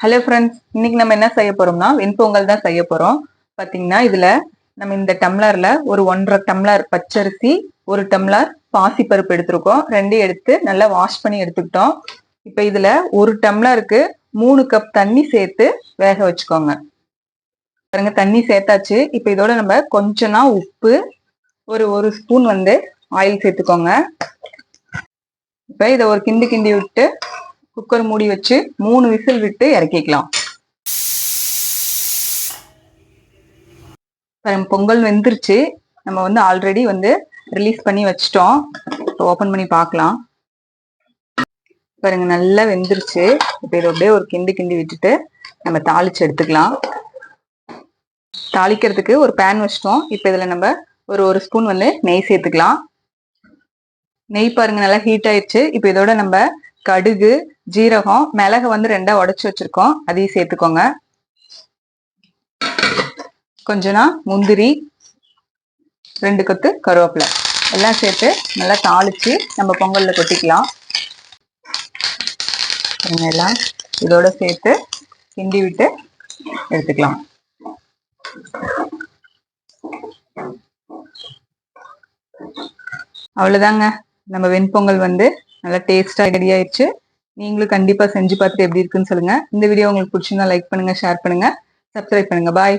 Hello friends இன்னைக்கு நம்ம என்ன செய்ய போறோம்னா வெண்பொங்கல் தான் செய்ய போறோம். பாத்தீங்கன்னா இதுல நம்ம இந்த டம்ளர்ல ஒரு ஒன்றரை டம்ளர் பச்சரிசி ஒரு டம்ளர் பாசிப்பருப்பு எடுத்திருக்கோம். ரெண்டையும் எடுத்து நல்லா வாஷ் பண்ணி எடுத்துக்கிட்டோம். இப்போ இதுல ஒரு டம்ளருக்கு மூணு கப் தண்ணி சேர்த்து வேக வச்சுக்கோங்க. பாருங்க தண்ணி சேர்த்தாச்சு. இப்போ இதோட நம்ம கொஞ்சனா உப்பு ஒரு ஒரு ஸ்பூன் வந்து ஆயில் சேர்த்துக்கோங்க. இப்போ இதை ஒரு கிண்டி கிண்டி விட்டு குக்கர் மூடி வச்சு மூணு விசில் விட்டு இறக்கிக்கலாம். பாருங்க, பொங்கல் வெந்துருச்சு. நம்ம வந்து ஆல்ரெடி வந்து ரிலீஸ் பண்ணி வச்சிட்டோம். ஓப்பன் பண்ணி பார்க்கலாம். பாருங்க நல்லா வெந்துருச்சு. இப்போ இதை அப்படியே ஒரு கிண்டி கிண்டி விட்டுட்டு நம்ம தாளிச்சு எடுத்துக்கலாம். தாளிக்கிறதுக்கு ஒரு பேன் வச்சிட்டோம். இப்போ இதில் நம்ம ஒரு ஒரு ஸ்பூன் வந்து நெய் சேர்த்துக்கலாம். நெய் பாருங்க நல்லா ஹீட் ஆயிடுச்சு இப்போ இதோட நம்ம கடுகு ஜீரகம் மிளகு வந்து ரெண்டா உடச்சி வச்சிருக்கோம். அதையும் சேர்த்துக்கோங்க. கொஞ்சனா முந்திரி ரெண்டு கொத்து கருவேப்பிலை. எல்லாம் சேர்த்து நல்லா தாளிச்சு நம்ம பொங்கல்ல கொட்டிக்கலாம். எல்லாம். இதோட சேர்த்து கிண்டி விட்டு எடுத்துக்கலாம். அவ்வளோதாங்க நம்ம வெண்பொங்கல் வந்து நல்லா டேஸ்டாக ரெடி ஆயிடுச்சு. நீங்களும் கண்டிப்பா செஞ்சு பார்த்துட்டு எப்படி இருக்குன்னு சொல்லுங்க. இந்த வீடியோ உங்களுக்கு பிடிச்சிருந்தா லைக் பண்ணுங்க ஷேர் பண்ணுங்க. சப்ஸ்கிரைப் பண்ணுங்க. பாய்